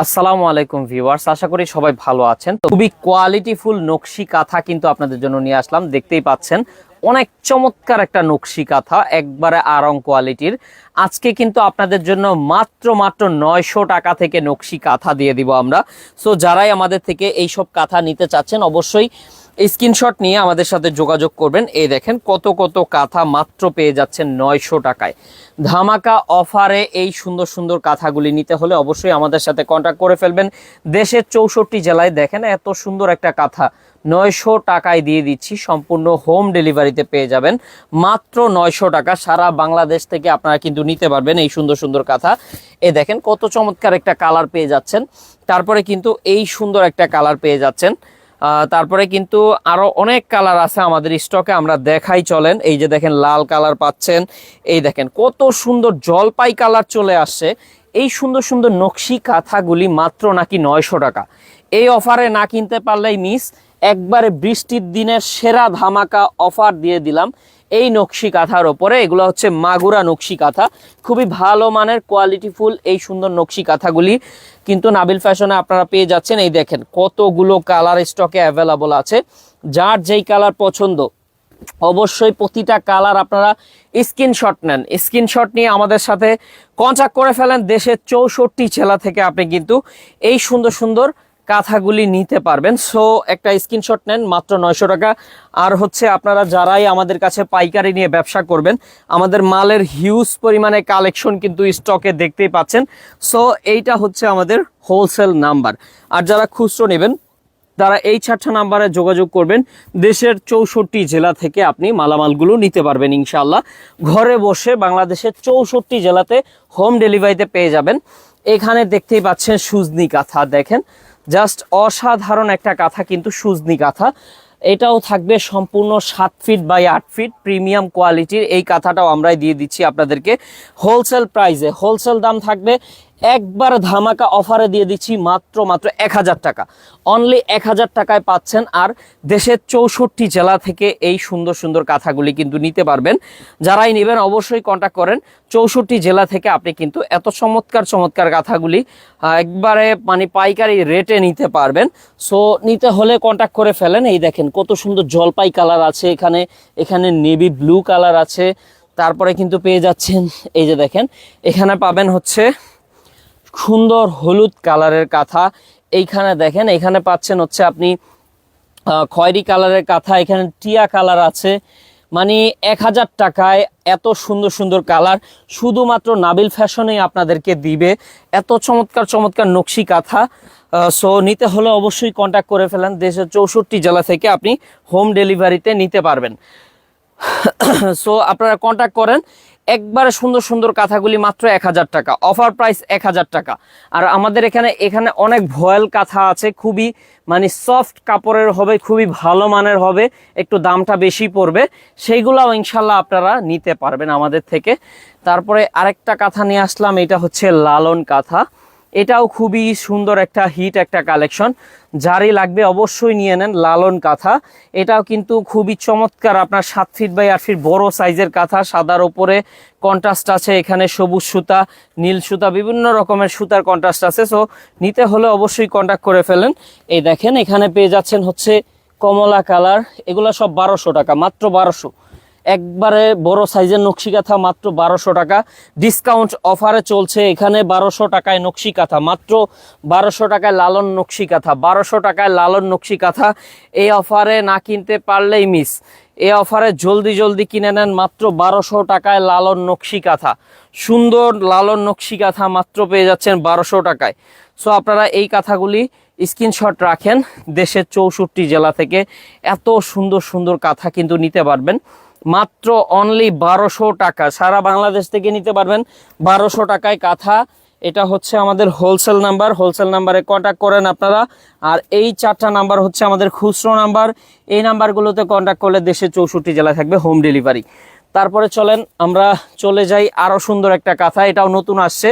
আসসালামু আলাইকুম ভিউয়ার্স, আশা করি সবাই ভালো আছেন। তো খুবই কোয়ালিটিফুল নকশি কাঁথা কিন্তু আপনাদের জন্য নিয়ে আসলাম। দেখতেই পাচ্ছেন, অনেক চমৎকার একটা নকশি কাঁথা, একবারে আরং কোয়ালিটির আজকে কিন্তু আপনাদের জন্য মাত্র মাত্র নয়শো টাকা থেকে নকশি কাঁথা দিয়ে দিব আমরা। সো যারাই আমাদের থেকে এই সব কাঁথা নিতে চাচ্ছেন, অবশ্যই স্ক্রিনশট নিয়ে আমাদের সাথে যোগাযোগ করবেন। এই দেখেন কত কত কাঁথা মাত্র পেয়ে যাচ্ছেন নয়শো টাকায়। ধামাকা অফারে এই সুন্দর সুন্দর কাঁথাগুলি নিতে হলে অবশ্যই আমাদের সাথে কন্ট্যাক্ট করে ফেলবেন। দেশের চৌষট্টি জেলায় দেখেন এত সুন্দর একটা কাঁথা। নয়শো টাকায় দিয়ে দিচ্ছি, সম্পূর্ণ হোম ডেলিভারিতে পেয়ে যাবেন। মাত্র নয়শো টাকা, সারা বাংলাদেশ থেকে আপনারা কিন্তু নিতে পারবেন এই সুন্দর সুন্দর কাঁথা। এ দেখেন কত চমৎকার একটা কালার পেয়ে যাচ্ছেন। তারপরে কিন্তু এই সুন্দর একটা কালার পেয়ে যাচ্ছেন। তারপরে কিন্তু আরও অনেক কালার আছে আমাদের স্টকে, আমরা দেখাই চলেন। এই যে দেখেন, লাল কালার পাচ্ছেন। এই দেখেন, কত সুন্দর জলপাই কালার চলে আসছে। এই সুন্দর সুন্দর নকশি কাঁথাগুলি মাত্র নাকি নয়শো টাকা। এই অফারে না কিনতে পারলেই মিস, একবারে বৃষ্টির দিনের সেরা ধামাকা অফার দিয়ে দিলাম। এই নকশি কাঁথার ওপরে, এগুলো হচ্ছে মাগুরা নকশি কাঁথা খুবই ভালো মানের কোয়ালিটিফুল এই সুন্দর নকশি কাঁথাগুলি কিন্তু নাবিল ফ্যাশনে আপনারা পেয়ে যাচ্ছেন, এই দেখেন কতগুলো কালার স্টকে অ্যাভেলেবল আছে। যার যেই কালার পছন্দ, অবশ্যই প্রতিটা কালার আপনারা স্ক্রিনশট নেন। স্ক্রিনশট নিয়ে আমাদের সাথে কন্ট্যাক্ট করে ফেলেন দেশের চৌষট্টি জেলা থেকে আপনি কিন্তু এই সুন্দর সুন্দর কাঁথাগুলি নিতে পারবেন। সো একটা স্ক্রিনশট নেন, মাত্র নয়শো টাকা। আর হচ্ছে আপনারা যারাই আমাদের কাছে পাইকারি নিয়ে ব্যবসা করবেন, আমাদের মালের হিউজ পরিমাণে কালেকশন কিন্তু স্টকে দেখতেই পাচ্ছেন। সো এইটা হচ্ছে আমাদের হোলসেল নাম্বার আর যারা খুচরো নেবেন, তারা এই চারটা নাম্বারে যোগাযোগ করবেন। দেশের চৌষট্টি জেলা থেকে আপনি মালামালগুলো নিতে পারবেন ইনশাল্লাহ ঘরে বসে বাংলাদেশের চৌষট্টি জেলাতে হোম ডেলিভারিতে পেয়ে যাবেন। এখানে দেখতেই পাচ্ছেন সুজনি কাঁথা, দেখেন। জাস্ট অসাধারণ একটা কাঁথা কিন্তু সুজনি কাঁথা এটাও থাকবে সম্পূর্ণ সাত ফিট বাই আট ফিট, প্রিমিয়াম কোয়ালিটির। এই কাঁথাটাও আমরাই দিয়ে দিচ্ছি আপনাদেরকে। হোলসেল প্রাইসে, হোলসেল দাম থাকবে একবার ধামাকা অফারে দিয়ে দিচ্ছি মাত্র মাত্র এক হাজার টাকা। অনলি এক হাজার টাকায় পাচ্ছেন আর দেশের চৌষট্টি জেলা থেকে এই সুন্দর সুন্দর কাঁথাগুলি কিন্তু নিতে পারবেন। যারাই নেবেন অবশ্যই কন্ট্যাক্ট করেন। চৌষট্টি জেলা থেকে আপনি কিন্তু এত চমৎকার চমৎকার কাঁথাগুলি একবারে মানে পাইকারি রেটে নিতে পারবেন। সো নিতে হলে কন্ট্যাক্ট করে ফেলেন। এই দেখেন কত সুন্দর জলপাই কালার আছে এখানে। এখানে নেভি ব্লু কালার আছে। তারপরে কিন্তু পেয়ে যাচ্ছেন, এই যে দেখেন। এখানে পাবেন হচ্ছে সুন্দর হলুদ কালারের কাঁথা। এইখানে দেখেন এখানে পাচ্ছেন হচ্ছে আপনি খয়েরি কালারের কাঁথা, এখানে টিয়া কালার আছে। মানে এক হাজার টাকায় এত সুন্দর সুন্দর কালার, শুধুমাত্র নাবিল ফ্যাশনেই আপনাদেরকে দিবে। এত চমৎকার চমৎকার নকশি কাঁথা। সো নিতে হলে অবশ্যই কন্ট্যাক্ট করে ফেলেন। দেশের চৌষট্টি জেলা থেকে আপনি হোম ডেলিভারিতে নিতে পারবেন। সো আপনারা কন্ট্যাক্ট করেন। একবারে সুন্দর সুন্দর কাঁথাগুলি মাত্র এক হাজার টাকা। অফার প্রাইস এক হাজার টাকা। আর আমাদের এখানে এখানে অনেক ভয়েল কাঁথা আছে, খুবই মানে সফট কাপড়ের হবে, খুবই ভালো মানের হবে, একটু দামটা বেশি পড়বে। সেইগুলাও ইনশাল্লাহ আপনারা নিতে পারবেন আমাদের থেকে। তারপরে আরেকটা কাঁথা নিয়ে আসলাম, এটা হচ্ছে লালন কাঁথা। এটাও খুবই সুন্দর একটা হিট একটা কালেকশন যারই লাগবে অবশ্যই নিয়ে নেন লালন কাঁথা। এটাও কিন্তু খুবই চমৎকার আপনার সাত ফিট বাই আট ফিট বড় সাইজের কাঁথা। সাদার ওপরে কন্ট্রাস্ট আছে, এখানে সবুজ সুতা, নীল সুতা, বিভিন্ন রকমের সুতার কন্ট্রাস্ট আছে। সো নিতে হলে অবশ্যই কন্ট্যাক্ট করে ফেলেন। এই দেখেন, এখানে পেয়ে যাচ্ছেন হচ্ছে কমলা কালার এগুলো সব বারোশো টাকা, মাত্র বারোশো। একবারে বড় সাইজের নকশি কাঁথা মাত্র বারোশো টাকা। ডিসকাউন্ট অফারে চলছে এখানে বারোশো টাকায় নকশি কাঁথা মাত্র বারোশো টাকায় লালন নকশি কাঁথা বারোশো টাকায় লালন নকশি কাঁথা এই অফারে না কিনতে পারলেই মিস এই অফারে জলদি জলদি কিনে নেন মাত্র বারোশো টাকায় লালন নকশি কাঁথা সুন্দর লালন নকশি কাঁথা মাত্র পেয়ে যাচ্ছেন বারোশো টাকায়। সো আপনারা এই কাঁথাগুলি স্ক্রিনশট রাখেন, দেশের চৌষট্টি জেলা থেকে এত সুন্দর সুন্দর কাঁথা কিন্তু নিতে পারবেন। মাত্র অনলি বারোশো টাকা। সারা বাংলাদেশ থেকে নিতে পারবেন বারোশো টাকায় কাঁথা। এটা হচ্ছে আমাদের হোলসেল নাম্বার হোলসেল নাম্বারে কন্ট্যাক্ট করেন আপনারা। আর এই চারটা নাম্বার হচ্ছে আমাদের খুচরো নাম্বার এই নাম্বারগুলোতে কন্ট্যাক্ট করলে দেশের চৌষট্টি জেলা থাকবে হোম ডেলিভারি তারপরে চলেন, আমরা চলে যাই আরও সুন্দর একটা কাঁথা। এটাও নতুন আসছে।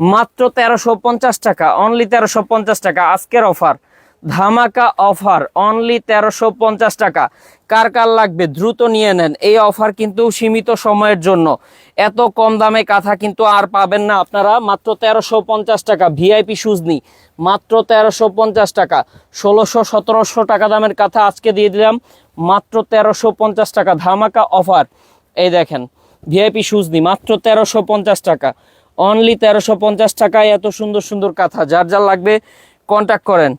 মাত্র তেরোশো পঞ্চাশ টাকা। অনলি তেরোশো পঞ্চাশ টাকা। আজকের অফার ধামাকা অফার অনলি তেরোশো পঞ্চাশ টাকা। কার কার লাগবে দ্রুত নিয়ে নেন। এই অফার কিন্তু সীমিত সময়ের জন্য। এত কম দামে কাঁথা কিন্তু আর পাবেন না আপনারা। মাত্র তেরোশো পঞ্চাশ টাকা। ভিআইপি সুজনি মাত্র তেরোশো পঞ্চাশ টাকা। ষোলোশো, সতেরোশো টাকা দামের কাঁথা আজকে দিয়ে দিলাম। মাত্র তেরোশো পঞ্চাশ টাকা ধামাকা অফার। এই দেখেন ভিআইপি সুজনি মাত্র তেরোশো পঞ্চাশ টাকা। অনলি তেরোশো পঞ্চাশ টাকায় এত সুন্দর সুন্দর কাঁথা। যার যার লাগবে কন্ট্যাক্ট করেন।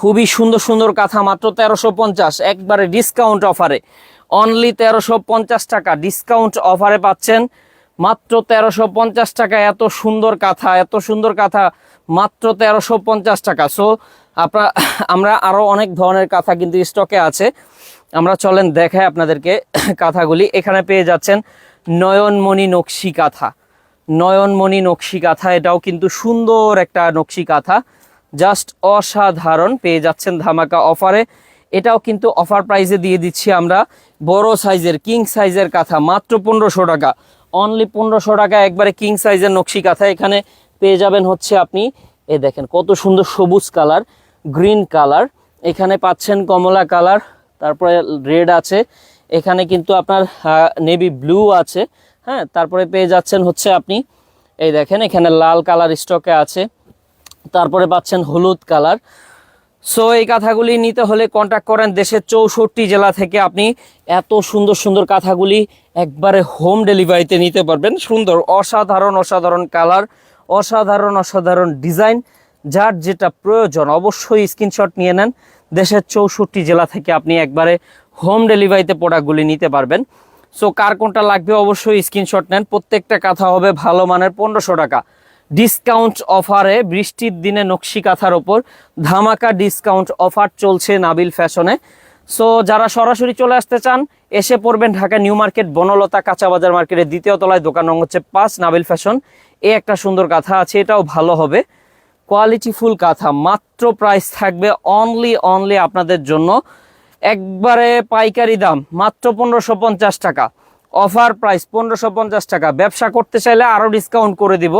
খুবই সুন্দর সুন্দর কাঁথা, মাত্র তেরোশো পঞ্চাশ। একবারে ডিসকাউন্ট অফারে অনলি তেরোশো পঞ্চাশ টাকা ডিসকাউন্ট অফারে পাচ্ছেন। মাত্র তেরোশো পঞ্চাশ টাকা, এত সুন্দর কাঁথা, এত সুন্দর কাঁথা, মাত্র তেরোশো পঞ্চাশ টাকা। সো আপনার আমরা আরও অনেক ধরনের কাঁথা কিন্তু স্টকে আছে। আমরা চলেন দেখাই আপনাদেরকে কাঁথাগুলি। এখানে পেয়ে যাচ্ছেন নয়নমণি নকশি কাঁথা। নয়নমণি নকশি কাঁথা, এটাও কিন্তু সুন্দর একটা নকশি কাঁথা। জাস্ট অসাধারণ, পেয়ে যাচ্ছেন ধামাকা অফারে। এটাও কিন্তু অফার প্রাইসে দিয়ে দিচ্ছি আমরা। বড় সাইজের, কিং সাইজের কাঁথা, মাত্র পনেরোশো টাকা। অনলি পনেরোশো টাকা, একবারে কিং সাইজের নকশি কাঁথা এখানে পেয়ে যাবেন হচ্ছে আপনি। এ দেখেন, কত সুন্দর সবুজ কালার, গ্রিন কালার। এখানে পাচ্ছেন কমলা কালার, তারপরে রেড আছে। এখানে কিন্তু আপনার নেভি ব্লু আছে। হ্যাঁ তারপরে পেয়ে যাচ্ছেন হচ্ছে আপনি। এই দেখেন, এখানে লাল কালার স্টকে আছে। তারপরে পাচ্ছেন হলুদ কালার। সো এই কাঁথাগুলি নিতে হলে কন্ট্যাক্ট করেন দেশের চৌষট্টি জেলা থেকে আপনি এত সুন্দর সুন্দর কাঁথাগুলি একবারে হোম ডেলিভারিতে নিতে পারবেন। সুন্দর, অসাধারণ অসাধারণ কালার, অসাধারণ অসাধারণ ডিজাইন যার যেটা প্রয়োজন অবশ্যই স্ক্রিনশট নিয়ে নেন। দেশের চৌষট্টি জেলা থেকে আপনি একবারে হোম ডেলিভারিতে প্রোডাক্টগুলি নিতে পারবেন। সো কার কোনটা লাগবে অবশ্যই স্ক্রিনশট নেন। প্রত্যেকটা কাঁথা হবে ভালো মানের পনেরোশো টাকা। ডিসকাউন্ট অফারে বৃষ্টির দিনে নকশি কাঁথার ওপর ধামাকা ডিসকাউন্ট অফার চলছে নাবিল ফ্যাশনে। সো, যারা সরাসরি চলে আসতে চান, এসে পড়বেন ঢাকা নিউ মার্কেট বনলতা কাঁচা বাজার মার্কেটের দ্বিতীয় তলায়। দোকান রং হচ্ছে পাঁচ, নাবিল ফ্যাশন। এ একটা সুন্দর কাঁথা আছে, এটাও ভালো হবে। কোয়ালিটি ফুল কাঁথা, মাত্র প্রাইস থাকবে অনলি অনলি আপনাদের জন্য। একবারে পাইকারি দাম, মাত্র পনেরোশো টাকা। অফার প্রাইস পনেরোশো পঞ্চাশ টাকা। ব্যবসা করতে চাইলে আরও ডিসকাউন্ট করে দিব।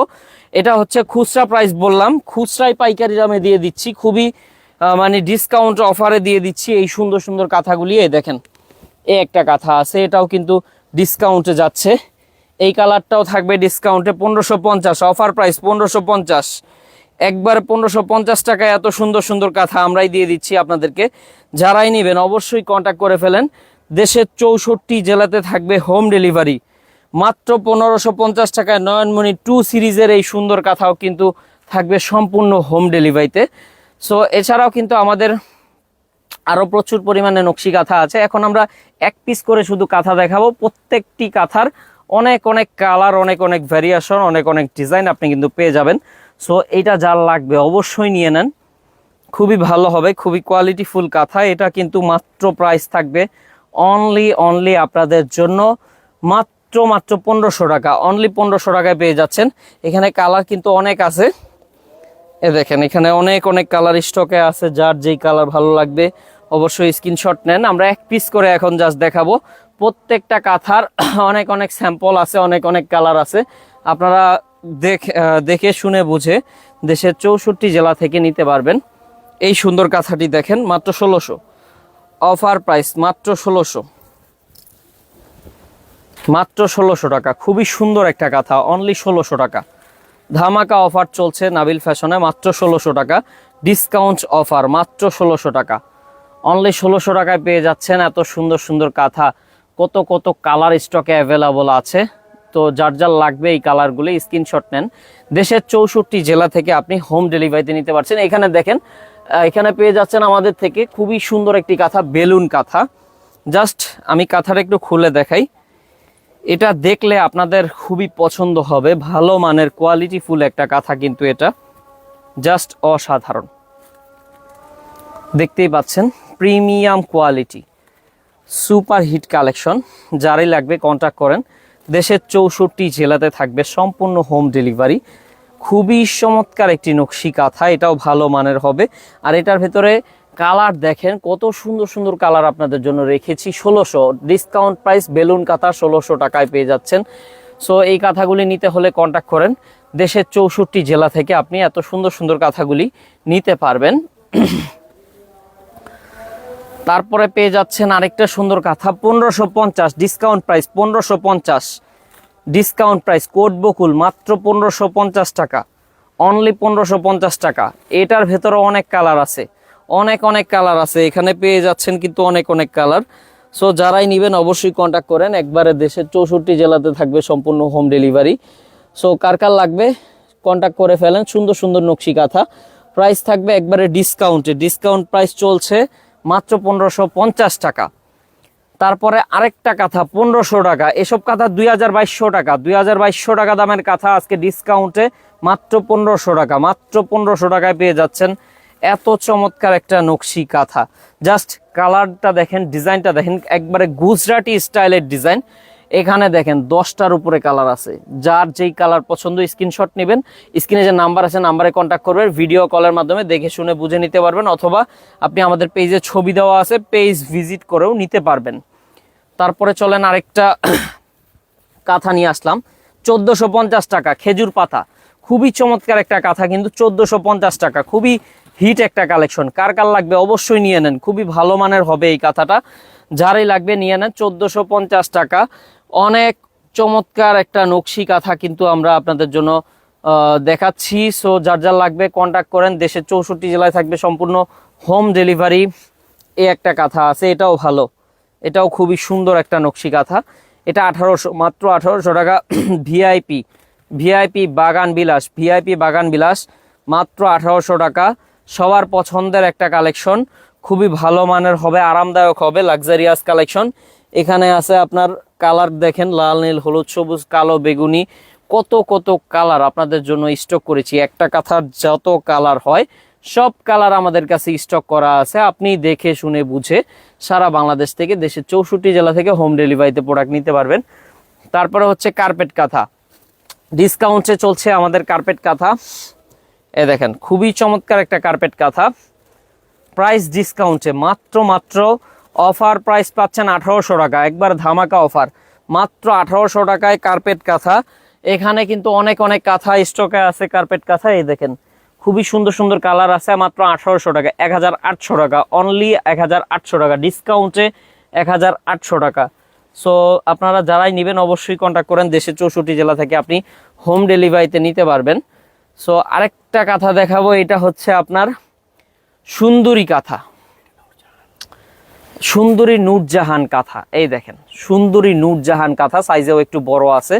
এটা হচ্ছে খুচরা প্রাইস বললাম। খুচরাই পাইকারি দামে দিয়ে দিচ্ছি। খুবই মানে ডিসকাউন্ট অফারে দিয়ে দিচ্ছি এই সুন্দর সুন্দর কাঁথাগুলি। এই দেখেন এ একটা কাঁথা আছে। এটাও কিন্তু ডিসকাউন্টে যাচ্ছে। এই কালারটাও থাকবে ডিসকাউন্টে পনেরোশো পঞ্চাশ। অফার প্রাইস পনেরোশো পঞ্চাশ। একবার পনেরোশো পঞ্চাশ টাকায় এত সুন্দর সুন্দর কাঁথা আমরাই দিয়ে দিচ্ছি আপনাদেরকে। যারাই নেবেন অবশ্যই কন্ট্যাক্ট করে ফেলেন। দেশের চৌষট্টি জেলাতে থাকবে হোম ডেলিভারি। মাত্র পনেরোশো পঞ্চাশ টাকায় নয়নমণি টু সিরিজের এই সুন্দর কাঁথাও কিন্তু থাকবে সম্পূর্ণ হোম ডেলিভারিতে। সো এছাড়াও কিন্তু আমাদের আরও প্রচুর পরিমাণে নকশি কাঁথা আছে। এখন আমরা এক পিস করে শুধু কাঁথা দেখাবো। প্রত্যেকটি কাঁথার অনেক অনেক কালার, অনেক অনেক ভ্যারিয়েশন অনেক অনেক ডিজাইন আপনি কিন্তু পেয়ে যাবেন। সো এটা যার লাগবে অবশ্যই নিয়ে নেন। খুবই ভালো হবে, খুবই কোয়ালিটিফুল কাঁথা। এটা কিন্তু মাত্র প্রাইস থাকবে অনলি অনলি আপনাদের জন্য মাত্র মাত্র পনেরোশো টাকা। অনলি পনেরোশো টাকায় পেয়ে যাচ্ছেন। এখানে কালার কিন্তু অনেক আছে। এ দেখেন, এখানে অনেক অনেক কালার স্টকে আছে। যার যেই কালার ভালো লাগবে, অবশ্যই স্ক্রিনশট নেন। আমরা এক পিস করে এখন জাস্ট দেখাবো। প্রত্যেকটা কাঁথার অনেক অনেক স্যাম্পল আছে, অনেক অনেক কালার আছে। আপনারা দেখ দেখে শুনে বুঝে দেশের চৌষট্টি জেলা থেকে নিতে পারবেন। এই সুন্দর কাঁথাটি দেখেন, মাত্র ষোলোশো। অফার প্রাইস মাত্র ষোলোশো। মাত্র ষোলোশো টাকা। খুবই সুন্দর একটা কাঁথা অনলি ষোলোশো টাকা। ধামাকা অফার চলছে নাবিল ফ্যাশনে, মাত্র ষোলোশো টাকা। ডিসকাউন্ট অফার, মাত্র ষোলোশো টাকা। অনলি ষোলোশো টাকায় পেয়ে যাচ্ছেন এত সুন্দর সুন্দর কাঁথা কত কত কালার স্টকে অ্যাভেলেবল আছে। তো যার যার লাগবে এই কালারগুলি স্ক্রিনশট নেন। দেশের চৌষট্টি জেলা থেকে আপনি হোম ডেলিভারিতে নিতে পারছেন। এখানে দেখেন এখানে পেয়ে যাচ্ছেন আমাদের থেকে খুবই সুন্দর একটি কাঁথা, বেলুন কাঁথা। জাস্ট আমি কাঁথাটা একটু খুলে দেখাই। এটা দেখলে আপনাদের খুবই পছন্দ হবে, ভালো মানের কোয়ালিটি ফুল একটা কাঁথা কিন্তু এটা। জাস্ট অসাধারণ। দেখতেই পাচ্ছেন, premium quality super hit collection, যারই লাগবে কন্ট্যাক্ট করেন। দেশের চৌষট্টি জেলাতে থাকবে সম্পূর্ণ হোম ডেলিভারি খুবই চমৎকার একটি নকশি কাঁথা, এটাও ভালো মানের হবে। আর এটার ভেতরে কালার দেখেন, কত সুন্দর সুন্দর কালার আপনাদের জন্য রেখেছি। ষোলোশো ডিসকাউন্ট প্রাইস বেলুন কাঁথা ষোলোশো টাকায় পেয়ে যাচ্ছেন। সো এই কাঁথাগুলি নিতে হলে কন্ট্যাক্ট করেন। দেশের চৌষট্টি জেলা থেকে আপনি এত সুন্দর সুন্দর কাঁথাগুলি নিতে পারবেন। তারপরে পেয়ে যাচ্ছেন আরেকটা সুন্দর কাঁথা, পনেরোশো পঞ্চাশ ডিসকাউন্ট প্রাইস পনেরোশো পঞ্চাশ। ডিসকাউন্ট প্রাইস কোট বকুল, মাত্র পনেরোশো পঞ্চাশ টাকা। অনলি পনেরোশো পঞ্চাশ টাকা। এটার ভেতরে অনেক কালার আছে। অনেক অনেক কালার আছে। এখানে পেয়ে যাচ্ছেন কিন্তু অনেক অনেক কালার। সো যারাই নেবেন অবশ্যই কন্ট্যাক্ট করেন। একবারে দেশের চৌষট্টি জেলাতে থাকবে সম্পূর্ণ হোম ডেলিভারি সো কার কার লাগবে? কন্ট্যাক্ট করে ফেলেন। সুন্দর সুন্দর নকশি কাঁথা। প্রাইস থাকবে একবারে ডিসকাউন্টে ডিসকাউন্ট প্রাইস চলছে মাত্র পনেরোশো টাকা। তারপরে আরেকটা কাঁথা, পনেরোশো টাকা। এসব কাঁথা দুই হাজার বাইশশো টাকা। দুই হাজার বাইশশো টাকা দামের কাঁথা আজকে ডিসকাউন্টে মাত্র পনেরোশো টাকা। মাত্র পনেরোশো টাকায় পেয়ে যাচ্ছেন এত চমৎকার একটা নকশি কাঁথা। জাস্ট কালারটা দেখেন, ডিজাইনটা দেখেন, একবারে গুজরাটি স্টাইলের ডিজাইন। এখানে দেখেন, দশটার উপরে কালার আছে। যার যেই কালার পছন্দ, স্ক্রিনশট নেবেন। স্ক্রিনে যে নাম্বার আছে, নাম্বারে কন্ট্যাক্ট করবেন। ভিডিও কলের মাধ্যমে দেখে শুনে বুঝে নিতে পারবেন। অথবা আপনি আমাদের পেজে ছবি দেওয়া আছে পেজ ভিজিট করেও নিতে পারবেন। তারপরে চলেন আরেকটা কাঁথা নিয়ে আসলাম। চোদ্দোশো পঞ্চাশ টাকা, খেজুর পাতা। খুবই চমৎকার একটা কাঁথা, কিন্তু চোদ্দোশো পঞ্চাশ টাকা। খুবই হিট একটা কালেকশন। কার কার লাগবে অবশ্যই নিয়ে নেন। খুবই ভালো মানের হবে এই কাঁথাটা। যারই লাগবে নিয়ে নেন। চোদ্দোশো পঞ্চাশ টাকা। অনেক চমৎকার একটা নকশি কাঁথা কিন্তু আমরা আপনাদের জন্য দেখাচ্ছি। সো, যার যার লাগবে কন্ট্যাক্ট করেন। দেশের চৌষট্টি জেলায় থাকবে সম্পূর্ণ হোম ডেলিভারি এ একটা কাঁথা আছে, এটাও ভালো। এটাও খুবই সুন্দর একটা নকশি কাঁথা এটা আঠারোশো, মাত্র আঠারোশো টাকা ভিআইপি ভিআইপি বাগান বিলাস ভিআইপি বাগান বিলাস, মাত্র আঠারোশো টাকা। সবার পছন্দের একটা কালেকশন, খুবই ভালো মানের হবে, আরামদায়ক হবে লাক্সারিয়াস কালেকশন। এখানে আছে আপনার কালার দেখেন, লাল, নীল, হলুদ, সবুজ, কালো, বেগুনি, কত কত কালার আপনাদের জন্য স্টক করেছি। একটা কাঁথার যত কালার হয়, সব কালার আমাদের কাছে স্টক করা আছে। আপনি দেখে শুনে বুঝে সারা বাংলাদেশ থেকে, দেশের চৌষট্টি জেলা থেকে হোম ডেলিভারিতে প্রোডাক্ট নিতে পারবেন। তারপরে হচ্ছে কার্পেট কাঁথা। ডিসকাউন্টে চলছে আমাদের কার্পেট কাঁথা। এ দেখেন, খুবই চমৎকার একটা কার্পেট কাঁথা। প্রাইস ডিসকাউন্টে মাত্র মাত্র অফার প্রাইস পাচ্ছেন আঠারোশো টাকা। একবার ধামাকা অফার মাত্র আঠারোশো টাকায় কার্পেট কাঁথা। এখানে কিন্তু অনেক অনেক কাঁথা স্টকে আছে কার্পেট কাঁথা। এই দেখেন খুবই সুন্দর সুন্দর কালার আছে, মাত্র আঠারোশো টাকা এক হাজার আটশো টাকা। অনলি এক হাজার আটশো টাকা ডিসকাউন্টে এক হাজার আটশো টাকা। সো আপনারা যারাই নেবেন অবশ্যই কন্ট্যাক্ট করেন, দেশের চৌষট্টি জেলা থেকে আপনি হোম ডেলিভারিতে নিতে পারবেন। সো আরেকটা কাঁথা দেখাবো, এটা হচ্ছে আপনার সুন্দরী কাঁথা। সুন্দরী নূরজাহান কাঁথা, এই দেখেন, সুন্দরী নূরজাহান কাঁথা সাইজেও একটু বড় আছে।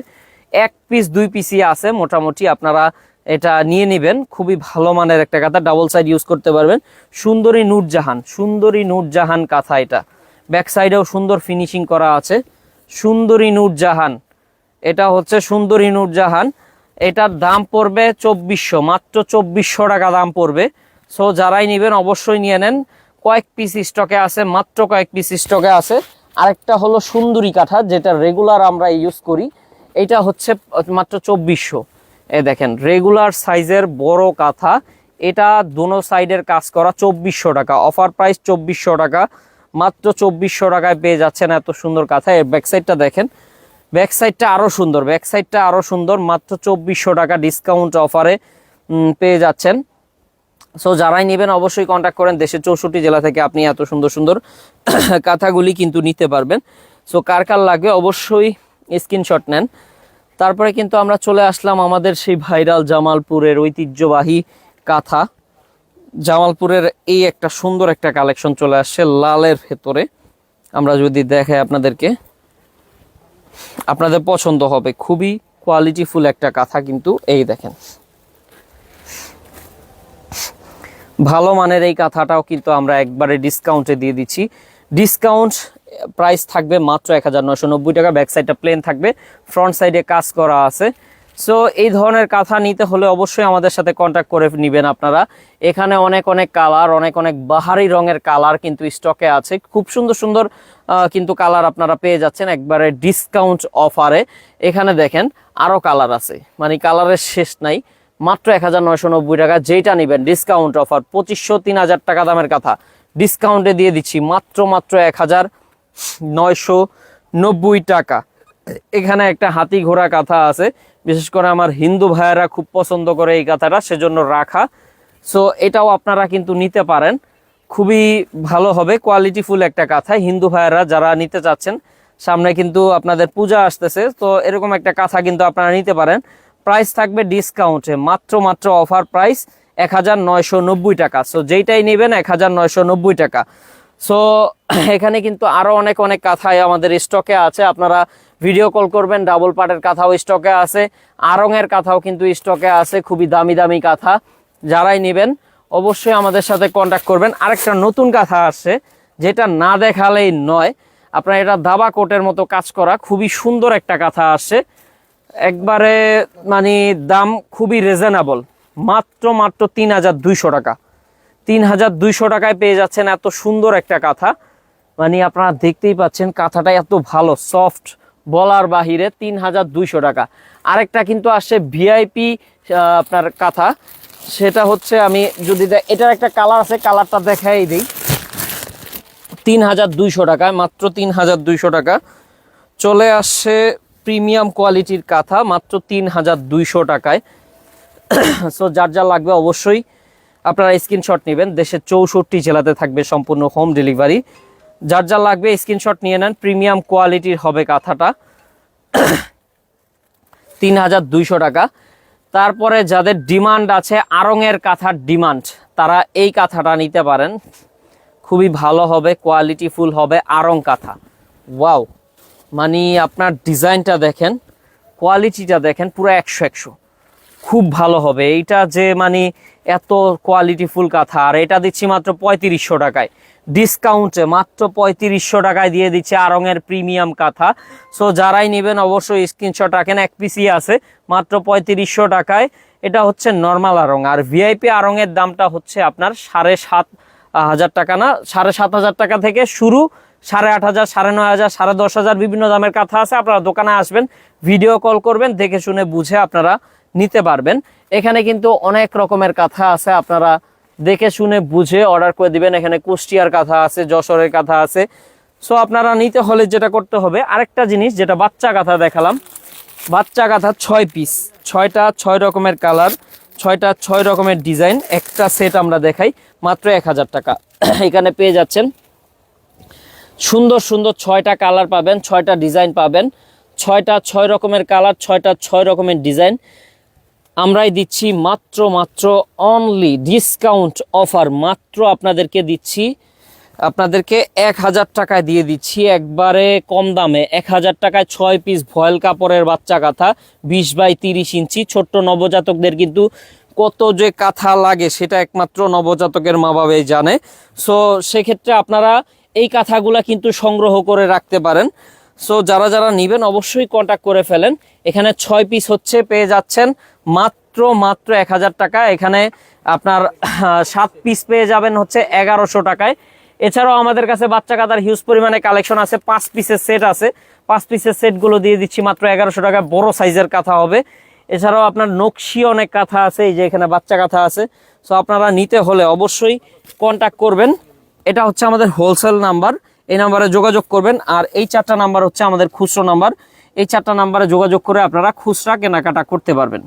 এক পিস দুই পিসই আছে, মোটামুটি আপনারা এটা নিয়ে নেবেন। খুবই ভালো মানের একটা কাঁথা ডাবল সাইড ইউজ করতে পারবেন। সুন্দরী নূরজাহান সুন্দরী নূরজাহান কাঁথা এটা। ব্যাক সাইডেও সুন্দর ফিনিশিং করা আছে। সুন্দরী নূরজাহান, এটা হচ্ছে সুন্দরী নূরজাহান। এটার দাম পড়বে চব্বিশশো, মাত্র চব্বিশশো টাকা দাম পড়বে। সো যারাই নেবেন অবশ্যই নিয়ে নেন। কয়েক পিস স্টকে আছে, মাত্র কয়েক পিস স্টকে আছে। আরেকটা হলো সুন্দরী কাঠা যেটা রেগুলার আমরা ইউজ করি। এটা হচ্ছে, মাত্র চব্বিশশো। এ দেখেন রেগুলার সাইজের বড় কাঁথা। এটা দোনো সাইডের কাজ করা চব্বিশশো টাকা। অফার প্রাইস চব্বিশশো টাকা। মাত্র চব্বিশশো টাকায় পেয়ে যাচ্ছেন এত সুন্দর কাঁথা। এর ব্যাক সাইডটা দেখেন ব্যাক সাইডটা আরও সুন্দর ব্যাক সাইডটা আরও সুন্দর। মাত্র চব্বিশশো টাকা ডিসকাউন্ট অফারে পেয়ে যাচ্ছেন। সো যারাই নেবেন অবশ্যই কন্ট্যাক্ট করেন। দেশের চৌষট্টি জেলা থেকে আপনি এত সুন্দর সুন্দর কাঁথাগুলি কিন্তু নিতে পারবেন। সো কার কার লাগবে অবশ্যই স্ক্রিনশট নেন। তারপরে কিন্তু আমরা চলে আসলাম আমাদের সেই ভাইরাল জামালপুরের ঐতিহ্যবাহী কাঁথা। জামালপুরের এই একটা সুন্দর একটা কালেকশন চলে আসছে লালের ভেতরে। আমরা যদি দেখাই আপনাদেরকে, আপনাদের পছন্দ হবে। খুবই কোয়ালিটিফুল একটা কাঁথা কিন্তু এই দেখেন। ভালো মানের এই কাঁথাটাও কিন্তু আমরা একবারে ডিসকাউন্টে দিয়ে দিচ্ছি। ডিসকাউন্ট প্রাইস থাকবে মাত্র এক হাজার নশো নব্বই টাকা। ব্যাক সাইডটা প্লেন থাকবে। ফ্রন্ট সাইডে কাজ করা আছে। সো এই ধরনের কাঁথা নিতে হলে অবশ্যই আমাদের সাথে কন্ট্যাক্ট করে নেবেন আপনারা। এখানে অনেক অনেক কালার অনেক অনেক বাহারি রঙের কালার কিন্তু স্টকে আছে। খুব সুন্দর সুন্দর কিন্তু কালার আপনারা পেয়ে যাচ্ছেন একবারে ডিসকাউন্ট অফারে এখানে দেখেন আরও কালার আছে। মানে কালারের শেষ নাই। মাত্র এক হাজার নয়শো নব্বই টাকা। যেটা নেবেন ডিসকাউন্ট অফার পঁচিশশো তিন হাজার টাকা দামের কথা। ডিসকাউন্টে দিয়ে দিচ্ছি মাত্র মাত্র এক হাজার নয়শো নব্বই টাকা। এখানে একটা হাতি ঘোড়া কাঁথা আছে। বিশেষ করে আমার হিন্দু ভাইয়েরা খুব পছন্দ করে এই কাঁথাটা, সেজন্য রাখা। সো এটাও আপনারা কিন্তু নিতে পারেন। খুবই ভালো হবে কোয়ালিটিফুল একটা কাঁথা। হিন্দু ভাইয়েরা যারা নিতে চাচ্ছেন, সামনে কিন্তু আপনাদের পূজা আসতেছে। তো এরকম একটা কাঁথা কিন্তু আপনারা নিতে পারেন। প্রাইস থাকবে ডিসকাউন্টে মাত্র মাত্র অফার প্রাইস এক হাজার নয়শো নব্বই টাকা। সো যেইটাই নেবেন এক হাজার নয়শো নব্বই টাকা। সো এখানে কিন্তু আরও অনেক অনেক কাঁথাই আমাদের স্টকে আছে। আপনারা ভিডিও কল করবেন ডাবল পার্টের কাঁথাও স্টকে আছে। আরঙের কাঁথাও কিন্তু স্টকে আছে, খুবই দামি দামি কাঁথা। যারাই নেবেন, অবশ্যই আমাদের সাথে কন্ট্যাক্ট করবেন। আরেকটা নতুন কাঁথা আসছে, যেটা না দেখালেই নয়। আপনার এটা দাবা কোটের মতো কাজ করা, খুবই সুন্দর একটা কাঁথা আসছে। একবারে মানে দাম খুবই রিজনেবল মাত্র মাত্র তিন হাজার দুইশো টাকা। তিন হাজার দুইশো টাকায় পেয়ে যাচ্ছেন এত সুন্দর একটা কাঁথা। মানে আপনারা দেখতেই পাচ্ছেন কাঁথাটা এত ভালো সফট বলার বাহিরে তিন হাজার দুইশো টাকা। আরেকটা কিন্তু আসছে ভিআইপি আপনার কাঁথা। সেটা হচ্ছে আমি যদি এটার একটা কালার আছে কালারটা দেখাই দিই। তিন হাজার দুইশো টাকায় মাত্র তিন হাজার দুইশো টাকা। চলে আসছে প্রিমিয়াম কোয়ালিটির কাঁথা, মাত্র তিন হাজার দুইশো টাকায়। সো যার যা লাগবে অবশ্যই আপনারা স্ক্রিনশট নেবেন, দেশের চৌষট্টি জেলাতে থাকবে সম্পূর্ণ হোম ডেলিভারি যার যা লাগবে, স্ক্রিনশট নিয়ে নেন প্রিমিয়াম কোয়ালিটির হবে কাঁথাটা। তিন হাজার দুইশো টাকা। তারপরে যাদের ডিমান্ড আছে আরঙের কাঁথার ডিমান্ড তারা এই কাঁথাটা নিতে পারেন। খুবই ভালো হবে কোয়ালিটি ফুল হবে আরং কাঁথা। ওয়াও মানে আপনার ডিজাইনটা দেখেন কোয়ালিটিটা দেখেন, পুরো একশো একশো। খুব ভালো হবে। এইটা যে মানে এত কোয়ালিটি ফুল কাঁথা, আর এটা দিচ্ছি মাত্র পঁয়ত্রিশশো টাকায়। ডিসকাউন্টে মাত্র পঁয়ত্রিশশো টাকায় দিয়ে দিচ্ছে আরঙের প্রিমিয়াম কাঁথা। সো যারাই নেবেন অবশ্যই স্ক্রিনশট রাখেন, এক পিসি আছে, মাত্র পঁয়ত্রিশশো টাকায়। এটা হচ্ছে নর্মাল আরং আর ভিআইপি আরঙের দামটা হচ্ছে আপনার সাড়ে সাত হাজার টাকা না, সাড়ে সাত হাজার টাকা থেকে শুরু, সাড়ে আট হাজার, সাড়ে নয় হাজার, সাড়ে দশ হাজার বিভিন্ন দামের কাঁথা আছে। আপনারা দোকানে আসবেন ভিডিও কল করবেন, দেখে শুনে বুঝে আপনারা নিতে পারবেন। এখানে কিন্তু অনেক রকমের কাঁথা আছে, আপনারা দেখে শুনে বুঝে অর্ডার করে দিবেন। এখানে কুষ্টিয়ার কাঁথা আছে, যশোরের কাঁথা আছে। সো আপনারা নিতে হলে যেটা করতে হবে, আরেকটা জিনিস যেটা বাচ্চা কাঁথা দেখালাম। বাচ্চা কাঁথা ছয় পিস ছয়টা ছয় রকমের কালার ছয়টা ছয় রকমের ডিজাইন একটা সেট আমরা দেখাই, মাত্র এক হাজার টাকা। এখানে পেয়ে যাচ্ছেন। সুন্দর সুন্দর ছয়টা কালার পাবেন, ছয়টা ডিজাইন পাবেন। ছয়টা ছয় রকমের কালার ছয়টা ছয় রকমের ডিজাইন আমরাই দিচ্ছি মাত্র মাত্র অনলি ডিসকাউন্ট অফার মাত্র আপনাদেরকে দিচ্ছি, আপনাদেরকে এক হাজার টাকায় দিয়ে দিচ্ছি। একবারে কম দামে, এক হাজার টাকায় ছয় পিস ভয়েল কাপড়ের বাচ্চা কাঁথা, বিশ বাই তিরিশ ইঞ্চি, ছোট্ট নবজাতকদের কিন্তু কত যে কাঁথা লাগে সেটা একমাত্র নবজাতকের মা বাবাই জানে। সো সেক্ষেত্রে আপনারা এই কাঁথাগুলা কিন্তু সংগ্রহ করে রাখতে পারেন। সো যারা যারা নেবেন, অবশ্যই কন্ট্যাক্ট করে ফেলেন। এখানে ছয় পিস হচ্ছে, পেয়ে যাচ্ছেন মাত্র মাত্র এক হাজার টাকা। এখানে আপনার সাত পিস পেয়ে যাবেন হচ্ছে এগারোশো টাকায়। এছাড়াও আমাদের কাছে বাচ্চা কাতার হিউজ পরিমাণে কালেকশন আছে। পাঁচ পিসের সেট আছে। পাঁচ পিসের সেটগুলো দিয়ে দিচ্ছি মাত্র এগারোশো টাকা বড় সাইজের কাঁথা হবে। এছাড়াও আপনার নকশি অনেক কাঁথা আছে। এই যে এখানে বাচ্চা কাঁথা আছে। সো আপনারা নিতে হলে অবশ্যই কন্ট্যাক্ট করবেন। এটা হচ্ছে আমাদের হোলসেল নাম্বার এই নাম্বারে যোগাযোগ করবেন। আর এই চারটা নাম্বার হচ্ছে আমাদের খুচরো নাম্বার। এই চারটা নাম্বারে যোগাযোগ করে আপনারা খুচরা কেনাকাটা করতে পারবেন।